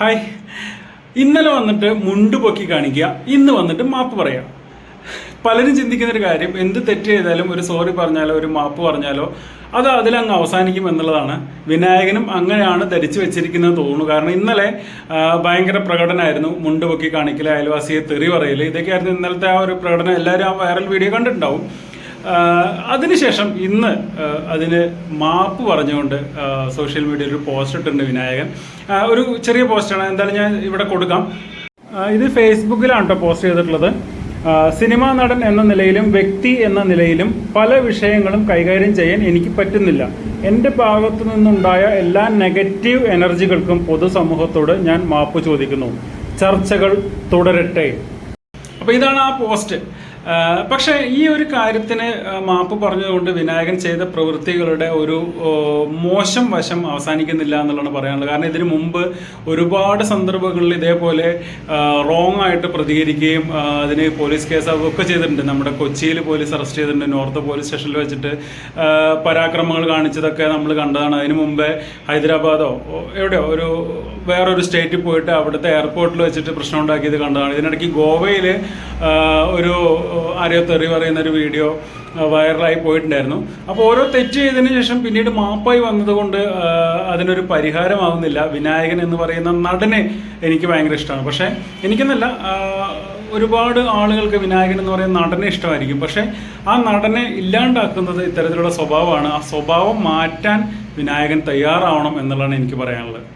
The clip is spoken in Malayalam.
ഹായ്. ഇന്നലെ വന്നിട്ട് മുണ്ട് പൊക്കി കാണിക്കുക. ഇന്ന് വന്നിട്ട് മാപ്പ് പറയാം. പലരും ചിന്തിക്കുന്ന ഒരു കാര്യം എന്ത് തെറ്റ് ചെയ്താലും ഒരു സോറി പറഞ്ഞാലോ ഒരു മാപ്പ് പറഞ്ഞാലോ അത് അതിലങ്ങ് അവസാനിക്കും എന്നുള്ളതാണ്. വിനായകനും അങ്ങനെയാണ് ധരിച്ചു വെച്ചിരിക്കുന്നത് തോന്നുന്നു. കാരണം ഇന്നലെ ഭയങ്കര പ്രകടനമായിരുന്നു മുണ്ട് പൊക്കി കാണിക്കൽ അയൽവാസിയെ തെറി പറയൽ ഇതൊക്കെയായിരുന്നു ഇന്നലത്തെ ആ ഒരു പ്രകടനം. എല്ലാവരും ആ വൈറൽ വീഡിയോ കണ്ടിട്ടുണ്ടാവും. അതിനുശേഷം ഇന്ന് അതിന് മാപ്പ് പറഞ്ഞുകൊണ്ട് സോഷ്യൽ മീഡിയയിൽ ഒരു പോസ്റ്റ് ഇട്ടിട്ടുണ്ട് വിനായകൻ. ഒരു ചെറിയ പോസ്റ്റാണ് എന്തായാലും ഞാൻ ഇവിടെ കൊടുക്കാം. ഇത് ഫേസ്ബുക്കിലാണ് കേട്ടോ പോസ്റ്റ് ചെയ്തിട്ടുള്ളത്. സിനിമാ നടൻ എന്ന നിലയിലും വ്യക്തി എന്ന നിലയിലും പല വിഷയങ്ങളും കൈകാര്യം ചെയ്യാൻ എനിക്ക് പറ്റുന്നില്ല. എന്റെ ഭാഗത്തു നിന്നുണ്ടായ എല്ലാ നെഗറ്റീവ് എനർജികൾക്കും പൊതുസമൂഹത്തോട് ഞാൻ മാപ്പ് ചോദിക്കുന്നു. ചർച്ചകൾ തുടരട്ടെ. അപ്പോൾ ഇതാണ് ആ പോസ്റ്റ് പക്ഷേ ഈ ഒരു കാര്യത്തിന് മാപ്പ് പറഞ്ഞതുകൊണ്ട് വിനായകൻ ചെയ്ത പ്രവൃത്തികളുടെ ഒരു മോശം വശം അവസാനിക്കുന്നില്ല എന്നുള്ളതാണ് പറയാനുള്ളത്. കാരണം ഇതിനു മുമ്പ് ഒരുപാട് സന്ദർഭങ്ങളിൽ ഇതേപോലെ റോങ് ആയിട്ട് പ്രതികരിക്കുകയും അതിന് പോലീസ് കേസ് ഒക്കെ ചെയ്തിട്ടുണ്ട്. നമ്മുടെ കൊച്ചിയിൽ പോലീസ് അറസ്റ്റ് ചെയ്തിട്ടുണ്ട് നോർത്ത് പോലീസ് സ്റ്റേഷനിൽ വെച്ചിട്ട് പരാക്രമങ്ങൾ കാണിച്ചതൊക്കെ നമ്മൾ കണ്ടതാണ്. അതിനു മുമ്പേ ഹൈദരാബാദോ എവിടെയോ ഒരു വേറൊരു സ്റ്റേറ്റിൽ പോയിട്ട് അവിടുത്തെ എയർപോർട്ടിൽ വെച്ചിട്ട് പ്രശ്നം ഉണ്ടാക്കിയത് കണ്ടതാണ്. ഇതിനിടയ്ക്ക് ഗോവയിൽ ഒരു ആരെയോ തെറി പറയുന്ന ഒരു വീഡിയോ വൈറലായി പോയിട്ടുണ്ടായിരുന്നു. അപ്പോൾ ഓരോ തെറ്റ് ചെയ്തതിന് ശേഷം പിന്നീട് മാപ്പായി വന്നതുകൊണ്ട് അതിനൊരു പരിഹാരമാവുന്നില്ല. വിനായകൻ എന്ന് പറയുന്ന നടനെ എനിക്ക് ഭയങ്കര ഇഷ്ടമാണ്. പക്ഷേ എനിക്കെന്നല്ല ഒരുപാട് ആളുകൾക്ക് വിനായകൻ എന്ന് പറയുന്ന നടനെ ഇഷ്ടമായിരിക്കും. പക്ഷേ ആ നടനെ ഇല്ലാണ്ടാക്കുന്നത് ഇത്തരത്തിലുള്ള സ്വഭാവമാണ്. ആ സ്വഭാവം മാറ്റാൻ വിനായകൻ തയ്യാറാവണം എന്നുള്ളതാണ് എനിക്ക് പറയാനുള്ളത്.